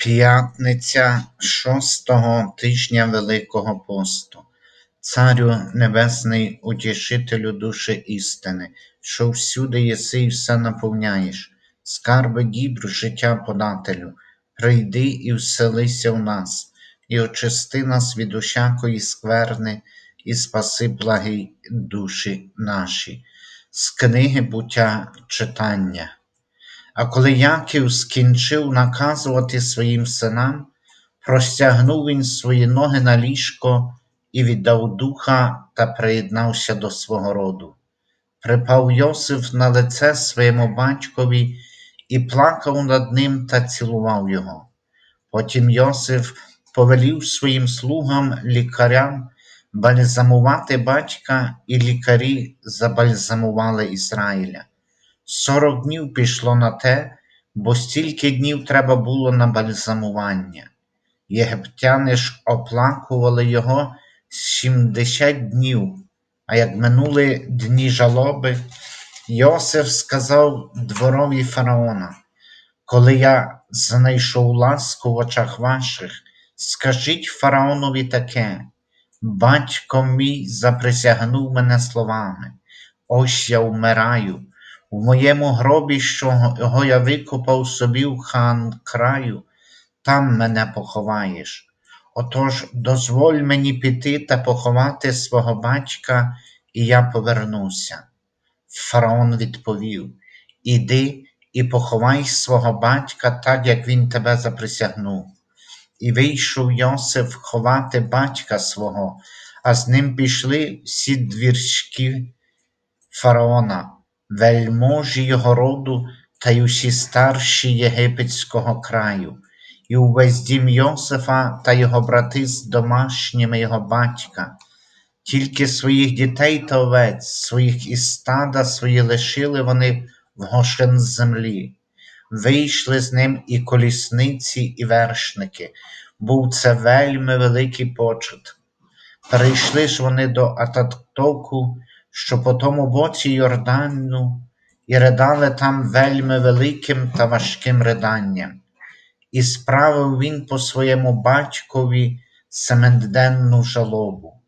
П'ятниця шостого тижня Великого посту. Царю Небесний, утішителю душі істини, що всюди єси і все наповняєш, скарби дібр життя подателю, прийди і вселися в нас, і очисти нас від усякої скверни, і спаси благі душі наші. З книги буття читання. А коли Яків скінчив наказувати своїм синам, простягнув він свої ноги на ліжко і віддав духа та приєднався до свого роду. Припав Йосиф на лице своєму батькові і плакав над ним та цілував його. Потім Йосиф повелів своїм слугам лікарям бальзамувати батька, і лікарі забальзамували Ізраїля. Сорок днів пішло на те, бо стільки днів треба було на бальзамування. Єгиптяни ж оплакували його сімдесят днів, а як минули дні жалоби, Йосиф сказав дворові фараона: Коли я знайшов ласку в очах ваших, скажіть фараонові таке, батько мій заприсягнув мене словами, ось я вмираю. В моєму гробі, що його я викопав собі в хан краю, там мене поховаєш. Отож дозволь мені піти та поховати свого батька, і я повернуся. Фараон відповів: Іди і поховай свого батька так, як він тебе заприсягнув. І вийшов Йосиф ховати батька свого, а з ним пішли всі двіршки фараона вельможі його роду та й усі старші єгипетського краю, і увесь дім Йосифа та його брати з домашніми його батька, тільки своїх дітей та овець, своїх і стада свої лишили вони в гошин землі. Вийшли з ним і колісниці, і вершники, був це вельми великий почет. Перейшли ж вони до Ататоку, що по тому боці Йордану, і ридали там вельми великим та важким риданням, і справив він по своєму батькові семиденну жалобу.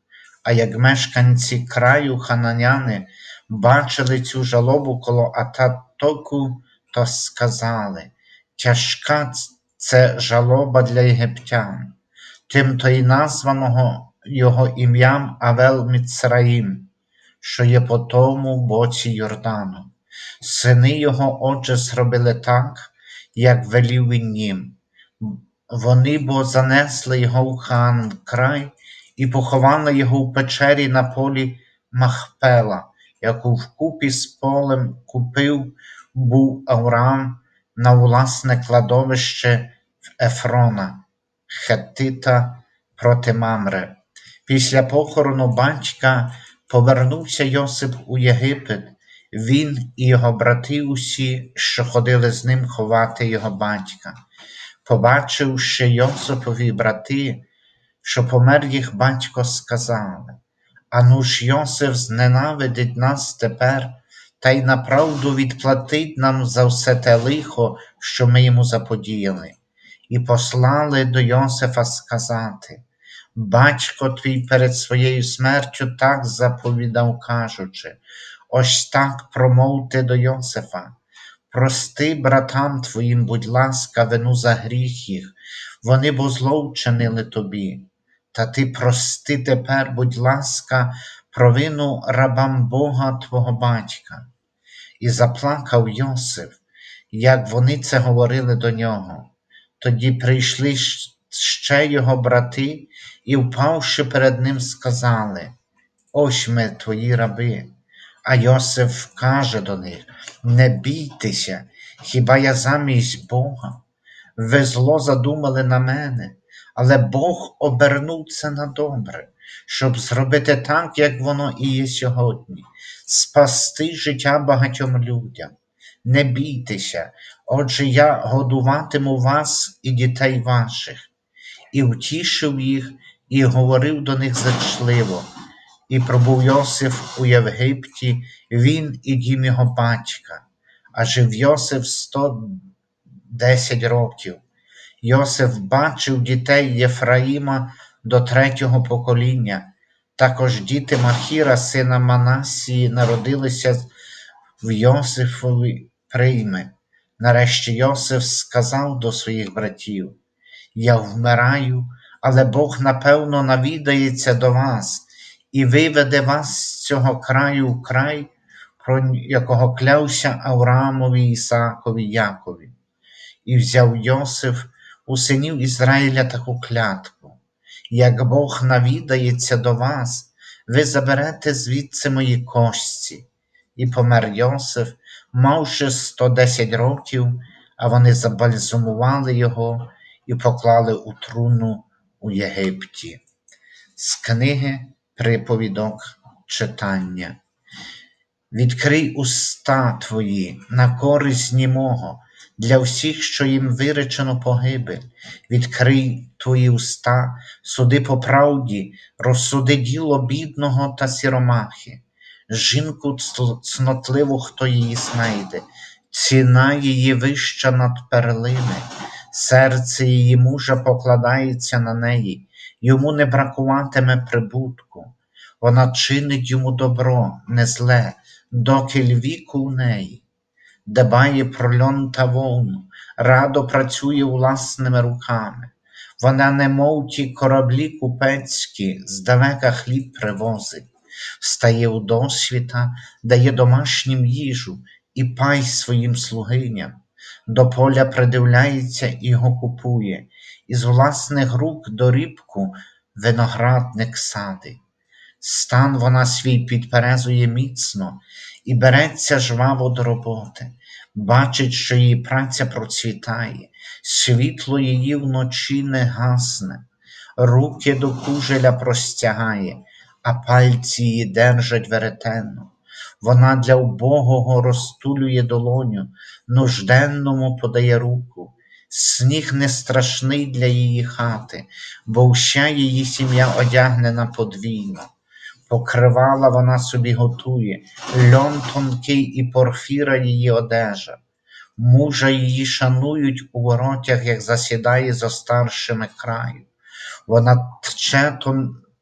А як мешканці краю хананяни бачили цю жалобу коло Ататоку, то сказали тяжка це жалоба для єгиптян, тим то й названого його ім'ям Авел Міцраїм, що є по тому боці Йордану. Сини його, отже, зробили так, як велів він їм. Вони бо занесли його в хан край і поховали його в печері на полі Махпела, яку вкупі з полем купив був Авраам на власне кладовище в Ефрона, Хеттита проти Мамре. Після похорону батька Повернувся Йосип у Єгипет, він і його брати усі, що ходили з ним ховати його батька. Побачивши Йосипові брати, що помер їх батько, сказали Ану ж Йосиф зненавидить нас тепер, та й направду відплатить нам за все те лихо, що ми йому заподіяли, і послали до Йосифа сказати Батько твій перед своєю смертю так заповідав, кажучи, ось так промовте до Йосифа. Прости братам твоїм, будь ласка, вину за гріх їх, вони бо зло вчинили тобі. Та ти прости тепер, будь ласка, провину рабам Бога твого батька. І заплакав Йосиф, як вони це говорили до нього. Тоді прийшли ще його брати і, впавши перед ним, сказали: Ось ми твої раби. А Йосиф каже до них: Не бійтеся, хіба я замість Бога? Ви зло задумали на мене, але Бог обернув це на добре, щоб зробити так, як воно і є сьогодні, спасти життя багатьом людям. Не бійтеся, отже, я годуватиму вас і дітей ваших, і втішив їх і говорив до них зачливо. І пробув Йосиф у Євгипті, він і дім його батька, а жив Йосиф сто десять років, Йосиф бачив дітей Єфраїма до третього покоління. Також діти Махіра, сина Манасії, народилися в Йосифові прийми. Нарешті Йосиф сказав до своїх братів: Я вмираю, але Бог напевно навідається до вас і виведе вас з цього краю в край, про якого клявся Авраамові, Ісаакові, Якові. І взяв Йосиф у синів Ізраїля таку клятву. Як Бог навідається до вас, ви заберете звідси мої кошці. І помер Йосиф, мавши 110 років, а вони забальзумували його і поклали у труну у Єгипті. З книги Приповідок читання. Відкрий уста твої на користь німого, для всіх, що їм виречено погибель. Відкрий твої уста, суди по правді, розсуди діло бідного та сіромахи. Жінку цнотливу, хто її знайде, ціна її вища над перлини, серце її мужа покладається на неї, йому не бракуватиме прибутку. Вона чинить йому добро, не зле, доки віку у неї, дбає про льон та вовну, радо працює власними руками. Вона, немов ті кораблі купецькі, здалека хліб привозить, встає у досвіта, дає домашнім їжу і пай своїм слугиням, до поля придивляється і його купує, із власних рук дорібку виноградник садить. Стан вона свій підперезує міцно і береться жваво до роботи, бачить, що її праця процвітає, світло її вночі не гасне, руки до кужеля простягає, а пальці її держать веретенно. Вона для убогого розтулює долоню, нужденному подає руку. Сніг не страшний для її хати, бо вся її сім'я одягнена подвійно. Покривала вона собі готує, льон тонкий і порфіра її одежа. Мужа її шанують у воротях, як засідає за старшими краю. Вона тче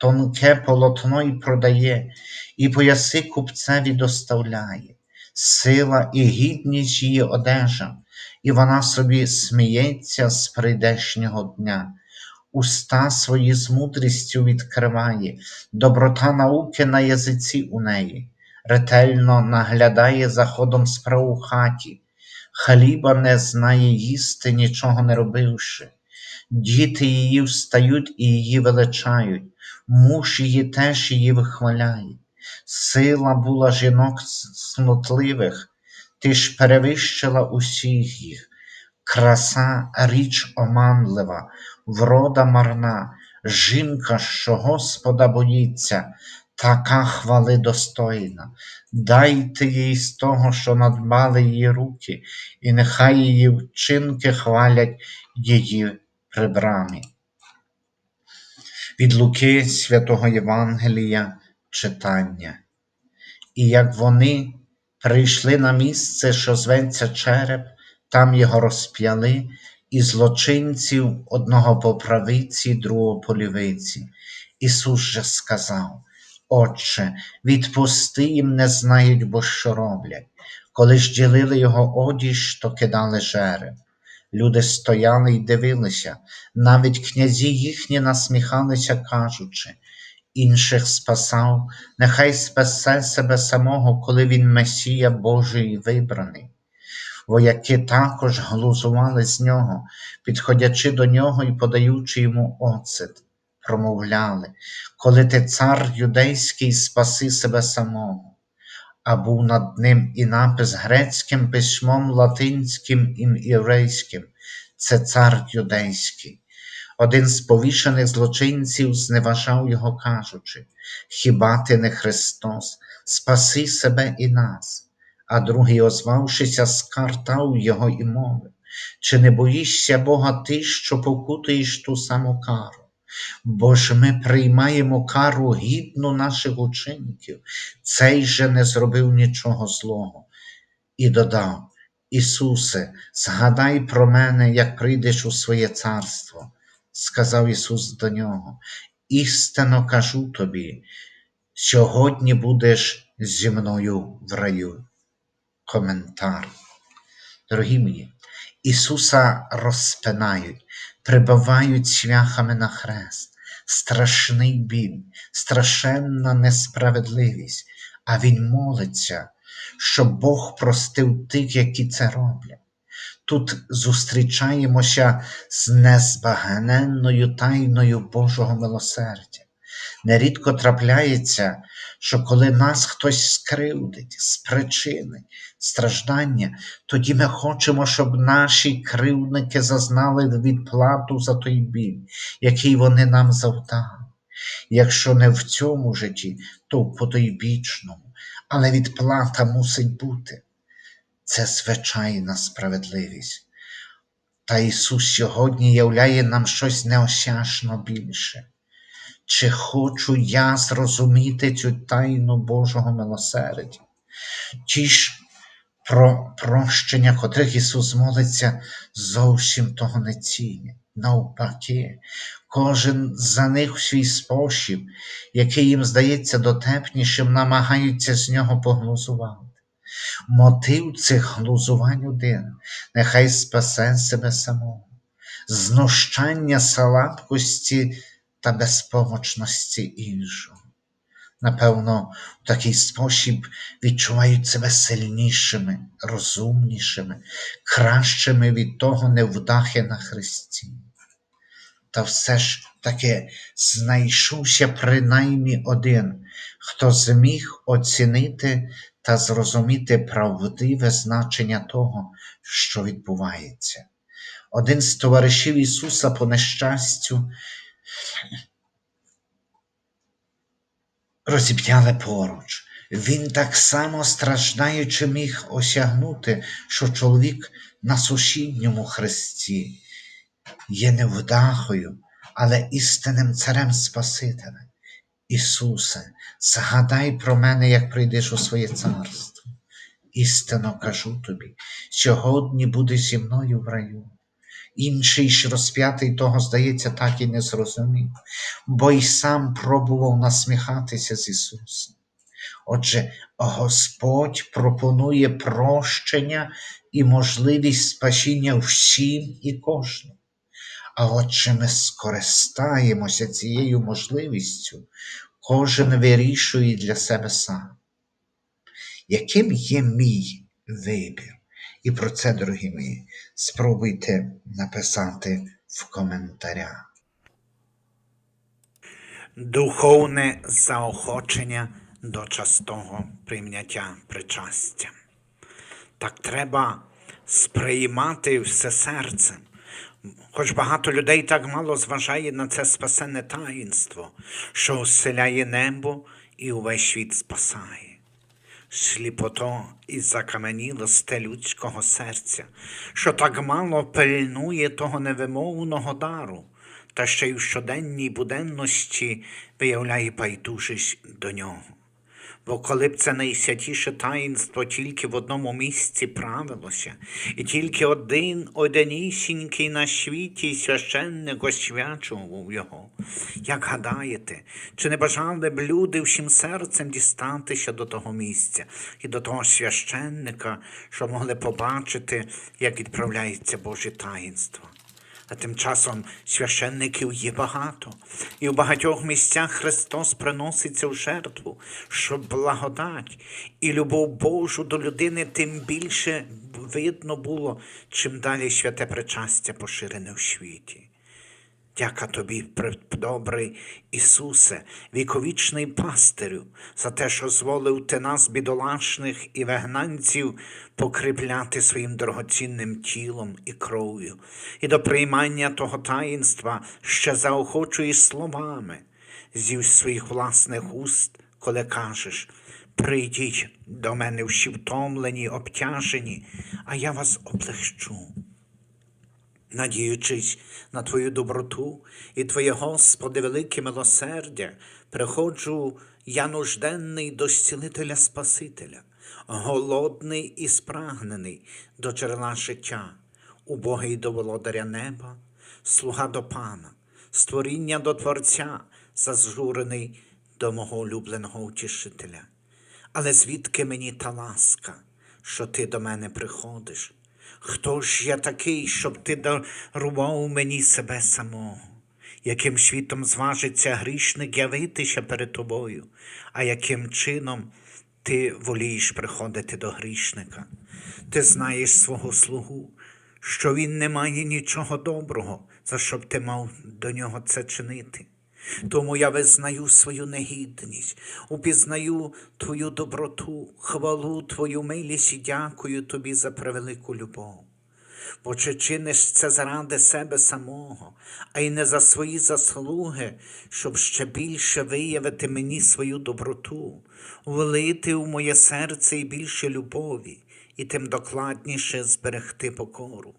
тонке полотно і продає, і пояси купцеві доставляє, сила і гідність її одежа, і вона собі сміється з прийдешнього дня. Уста свої з мудрістю відкриває, доброта науки на язиці у неї, ретельно наглядає за ходом справ у хаті, хліба не знає їсти, нічого не робивши. Діти її встають і її величають, муж її теж її вихваляє. Сила була жінок снотливих, ти ж перевищила усіх їх. Краса річ оманлива, врода марна, жінка, що Господа боїться, така хвали достойна. Дайте їй з того, що надбали її руки, і нехай її вчинки хвалять її при брамі. Від Луки святого Євангелія читання. І як вони прийшли на місце, що зветься череп, там його розп'яли, і злочинців одного по правиці, другого по лівиці. Ісус же сказав: Отче, відпусти їм, не знають, бо що роблять. Коли ж ділили його одіж, то кидали жереб. Люди стояли й дивилися, навіть князі їхні насміхалися, кажучи, інших спасав, нехай спасе себе самого, коли він Месія Божий вибраний. Вояки також глузували з нього, підходячи до нього і подаючи йому оцет, промовляли, коли ти цар юдейський, спаси себе самого. А був над ним і напис грецьким письмом латинським і єврейським це цар юдейський. Один з повішених злочинців зневажав його, кажучи: Хіба ти не Христос, спаси себе і нас? А другий, озвавшися, скартав його і мовив, чи не боїшся Бога ти, що покутуєш ту саму кару? Бо ж ми приймаємо кару гідну наших учинків, цей же не зробив нічого злого. І додав: Ісусе, згадай про мене, як прийдеш у своє царство, сказав Ісус до нього. Істинно кажу тобі, сьогодні будеш зі мною в раю. Коментар. Дорогі мої, Ісуса розпинають, прибивають цвяхами на хрест, страшний біль, страшенна несправедливість, а Він молиться, щоб Бог простив тих, які це роблять. Тут зустрічаємося з незбагненною тайною Божого милосердя. Нерідко трапляється, що коли нас хтось скривдить, спричинить страждання, тоді ми хочемо, щоб наші кривдники зазнали відплату за той біль, який вони нам завдали. Якщо не в цьому житті, то в потойбічному, але відплата мусить бути. Це звичайна справедливість. Та Ісус сьогодні являє нам щось неосяжно більше. Чи хочу я зрозуміти цю тайну Божого милосердя? Ті ж про прощення, котрих Ісус молиться, зовсім того не цінять. Навпаки, кожен за них в свій спосіб, який їм здається дотепнішим, намагаються з нього поглузувати. Мотив цих глузувань один, нехай спасе себе самого, знущання слабкості та безпомочності іншого. Напевно, в такий спосіб відчувають себе сильнішими, розумнішими, кращими від того невдахи на Христі. Та все ж таки знайшовся принаймні один, хто зміг оцінити та зрозуміти правдиве значення того, що відбувається. Один з товаришів Ісуса по нещастю розіп'яли поруч. Він так само страждаючи міг осягнути, що чоловік на сусідньому хресті є невдахою, але істинним царем Спасителем. Ісусе, згадай про мене, як прийдеш у своє царство. Істинно кажу тобі, сьогодні будеш зі мною в раю. Інший ж розп'ятий того, здається, так і не зрозумів, бо й сам пробував насміхатися з Ісусом. Отже, Господь пропонує прощення і можливість спасіння всім і кожному. А от чи ми скористаємося цією можливістю, кожен вирішує для себе сам. Яким є мій вибір? І про це, дорогі мої, спробуйте написати в коментарях. Духовне заохочення до частого прийняття причастя. Так треба сприймати все серцем. Хоч багато людей так мало зважає на це спасенне таїнство, що оселяє небо і увесь світ спасає. Сліпото і закаменілосте людського серця, що так мало пильнує того невимовного дару, та ще й в щоденній буденності виявляє байдужість до нього. Бо коли б це найсвятіше таїнство тільки в одному місці правилося, і тільки один одинісінький на світі священник освячував його, як гадаєте, чи не бажали б люди всім серцем дістатися до того місця і до того священника, що могли побачити, як відправляється Боже таїнство? А тим часом священників є багато, і в багатьох місцях Христос приноситься в жертву, щоб благодать і любов Божу до людини тим більше видно було, чим далі святе причастя поширене в світі. Дяка тобі, добрий Ісусе, віковічний пастирю, за те, що зволив ти нас, бідолашних і вигнанців, покріпляти своїм дорогоцінним тілом і кров'ю, і до приймання того таїнства ще заохочуєш словами зі своїх власних уст, коли кажеш. Прийдіть до мене всі втомлені, обтяжені, а я вас облегчу. Надіючись на Твою доброту і Твоє, Господи, велике милосердя, приходжу я нужденний до зцілителя Спасителя, голодний і спрагнений до джерела життя, убогий до володаря неба, слуга до пана, створіння до Творця, зажурений до мого улюбленого утішителя. Але звідки мені та ласка, що ти до мене приходиш? Хто ж я такий, щоб ти дарував мені себе самого? Яким світом зважиться грішник явитися перед тобою, а яким чином ти волієш приходити до грішника? Ти знаєш свого слугу, що він не має нічого доброго, за що б ти мав до нього це чинити. Тому я визнаю свою негідність, упізнаю твою доброту, хвалу твою милість і дякую тобі за превелику любов. Бо чи чиниш це заради себе самого, а й не за свої заслуги, щоб ще більше виявити мені свою доброту, влити у моє серце і більше любові, і тим докладніше зберегти покору.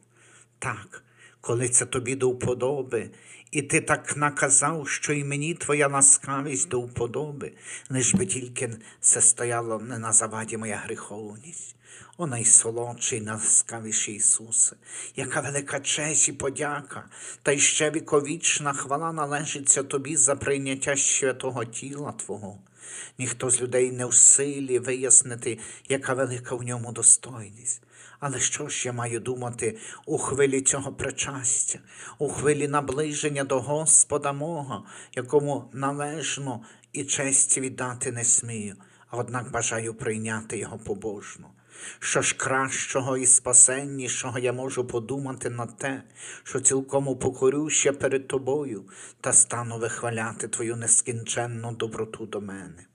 Так, коли це тобі до вподоби, і ти так наказав, що й мені твоя ласкавість до вподоби, лиш би тільки це стояло не на заваді моя гріховність. О найсолодший, ласкавіший Ісусе, яка велика честь і подяка, та й ще віковічна хвала належиться тобі за прийняття святого тіла Твого. Ніхто з людей не в силі вияснити, яка велика в ньому достойність. Але що ж я маю думати у хвилі цього причастя, у хвилі наближення до Господа мого, якому належно і честі віддати не смію, а однак бажаю прийняти його побожно. Що ж кращого і спасеннішого я можу подумати на те, що цілком упокорюся перед тобою та стану вихваляти твою нескінченну доброту до мене.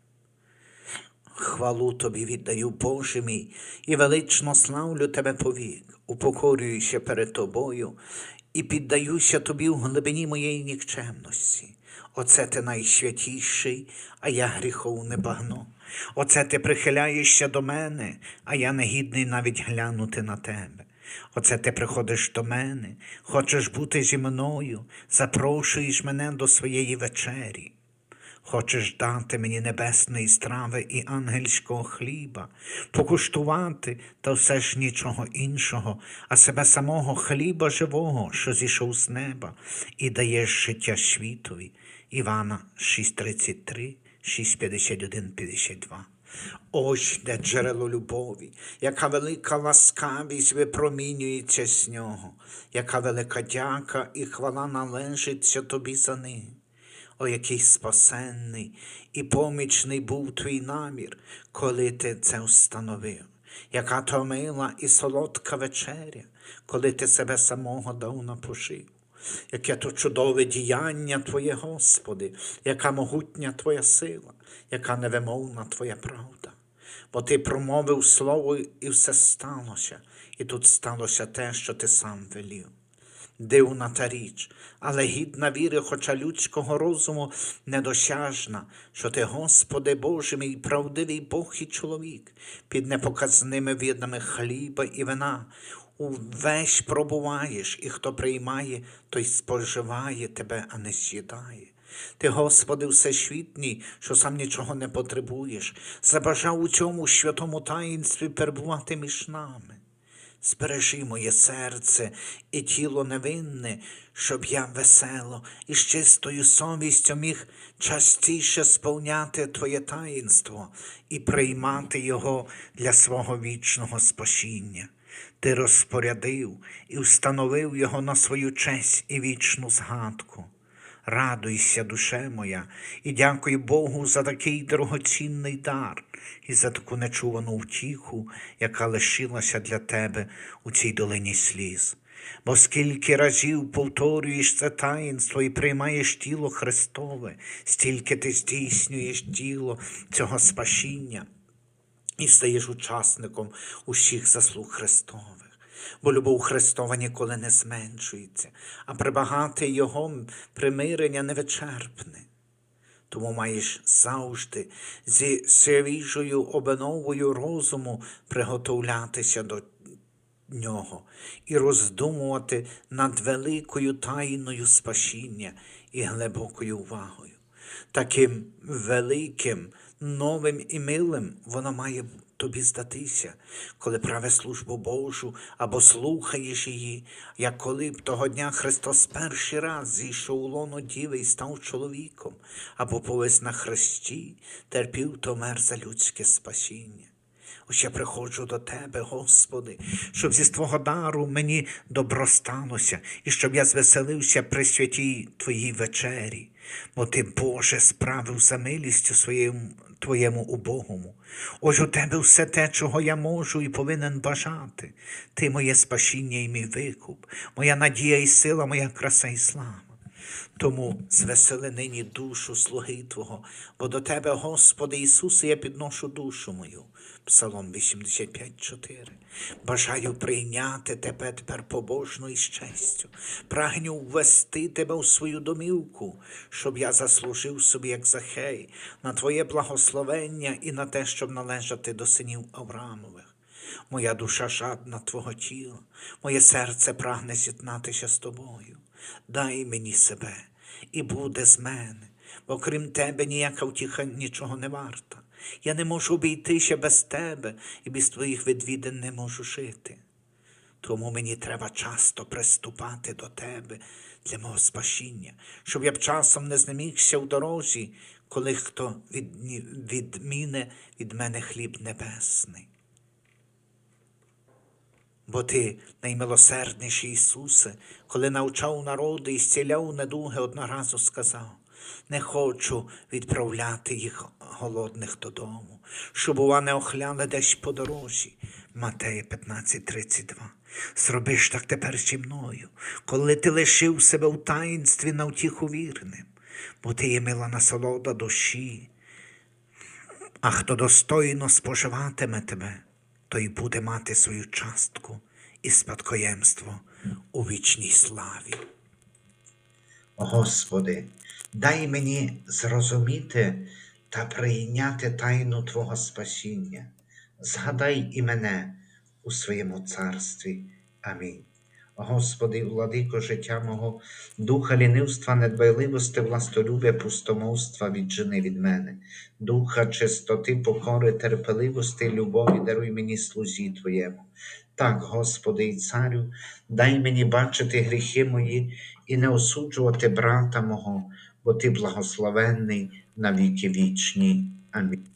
Хвалу тобі віддаю, Боже мій, і велично славлю тебе повік, упокорююся перед тобою і піддаюся тобі в глибині моєї нікчемності. Оце ти найсвятіший, а я гріховне багно. Оце ти прихиляєшся до мене, а я негідний навіть глянути на тебе. Оце ти приходиш до мене, хочеш бути зі мною, запрошуєш мене до своєї вечері. Хочеш дати мені небесної страви і ангельського хліба, покуштувати, та все ж нічого іншого, а себе самого хліба живого, що зійшов з неба, і даєш життя світові. Івана 6:33, 6:51, 52. Ось де джерело любові, яка велика ласкавість випромінюється з нього, яка велика дяка і хвала належиться тобі за ним. О, який спасенний і помічний був твій намір, коли ти це встановив, яка то мила і солодка вечеря, коли ти себе самого дав на пожив. Яке то чудове діяння Твоє, Господи, яка могутня Твоя сила, яка невимовна Твоя правда. Бо Ти промовив слово і все сталося, і тут сталося те, що ти сам велів. Дивна та річ, але гідна віри, хоча людського розуму недосяжна, що ти, Господи Боже мій, правдивий Бог і чоловік, під непоказними видами хліба і вина, увесь пробуваєш, і хто приймає, той споживає тебе, а не з'їдає. Ти, Господи, всесвітній, що сам нічого не потребуєш, забажав у цьому святому таїнстві перебувати між нами. Збережи моє серце і тіло невинне, щоб я весело і з чистою совістю міг частіше сповняти Твоє таїнство і приймати його для свого вічного спасіння. Ти розпорядив і встановив його на свою честь і вічну згадку. Радуйся, душе моя, і дякую Богу за такий дорогоцінний дар і за таку нечувану втіху, яка лишилася для тебе у цій долині сліз. Бо скільки разів повторюєш це таїнство і приймаєш тіло Христове, стільки ти здійснюєш тіло цього спасіння і стаєш учасником усіх заслуг Христових. Бо любов Христова ніколи не зменшується, а прибагате Його примирення невичерпне. Тому маєш завжди зі свіжою обновою розуму приготовлятися до нього і роздумувати над великою тайною спасіння і глибокою увагою. Таким великим, новим і милим воно має тобі здатися, коли праве службу Божу або слухаєш її, як коли б того дня Христос перший раз зійшов у лоно діви і став чоловіком, або повис на хресті, терпів то мер за людське спасіння. Ось я приходжу до Тебе, Господи, щоб зі Твого дару мені добро сталося, і щоб я звеселився при святій Твоїй вечері, бо Ти, Боже, справив за милістю своєму Твоєму убогому. Ось у Тебе все те, чого я можу і повинен бажати. Ти моє спасіння і мій викуп, моя надія і сила, моя краса і слава. Тому звесели нині душу слуги Твого, бо до Тебе, Господи Ісусе, я підношу душу мою. Псалом 85,4. Бажаю прийняти Тебе тепер побожно і з честю. Прагню ввести Тебе у свою домівку, щоб я заслужив собі, як Захей, на Твоє благословення і на те, щоб належати до синів Авраамових. Моя душа жадна Твого тіла, моє серце прагне з'єднатися з тобою. Дай мені себе, і буде з мене, бо крім тебе ніяка втіха нічого не варта. Я не можу обійтися без тебе і без твоїх відвідин не можу жити. Тому мені треба часто приступати до тебе для мого спасіння, щоб я б часом не знемігся в дорозі, коли хто відміне від мене хліб небесний. Бо ти, наймилосердніший Ісусе, коли навчав народи і зціляв недуги, одноразу сказав, не хочу відправляти їх голодних додому, щоб бува не охляли десь по дорозі. Матея 15:32. Зроби ж так тепер зі мною, коли ти лишив себе в таїнстві на втіху вірним, бо ти є мила насолода душі, а хто достойно споживатиме тебе, той буде мати свою частку і спадкоємство у вічній славі. Господи, дай мені зрозуміти та прийняти тайну Твого спасіння. Згадай і мене у своєму царстві. Амінь. Господи, владико життя мого, духа лінивства, недбайливости, властолюбя, пустомовства віджени від мене, духа чистоти, покори, терпеливости, любові даруй мені слузі Твоєму. Так, Господи і Царю, дай мені бачити гріхи мої і не осуджувати брата мого, бо Ти благословенний на віки вічні. Амінь.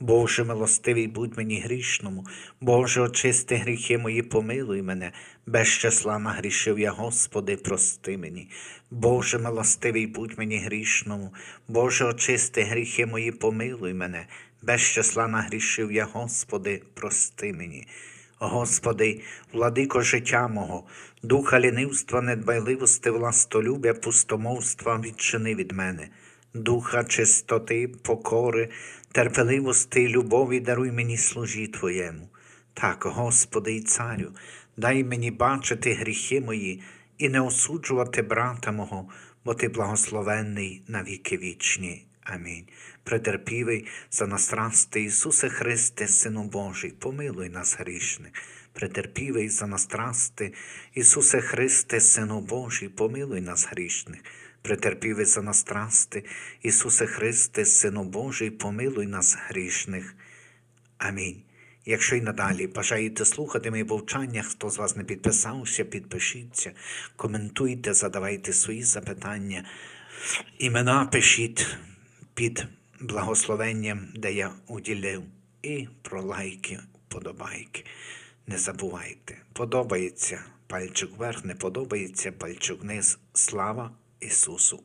Боже милостивий, будь мені грішному, Боже, очисти гріхи мої, помилуй мене, без числа нагрішив я, Господи, прости мені. Боже милостивий, будь мені грішному, Боже, очисти гріхи мої, помилуй мене, без числа нагрішив я, Господи, прости мені. Господи, владико життя мого, духа лінивства, недбайливости, властолюбя, пустомовства відчини від мене. Духа чистоти, покори, терпеливости любові даруй мені служі Твоєму. Так, Господи і Царю, дай мені бачити гріхи мої і не осуджувати брата мого, бо Ти благословенний на віки вічні. Амінь. Претерпівий за нас расти, Ісусе Христе, Сину Божий, помилуй нас грішних. Претерпівий за нас расти, Ісусе Христе, Сину Божий, помилуй нас грішних. Претерпівий за нас трасти, Ісусе Христе, Сину Божий, помилуй нас грішних. Амінь. Якщо й надалі бажаєте слухати мої повчання, хто з вас не підписався, підпишіться, коментуйте, задавайте свої запитання. Імена пишіть під благословенням, де я уділив. І про лайки, подобайки. Не забувайте. Подобається пальчик вверх, не подобається пальчик вниз. Слава es oso.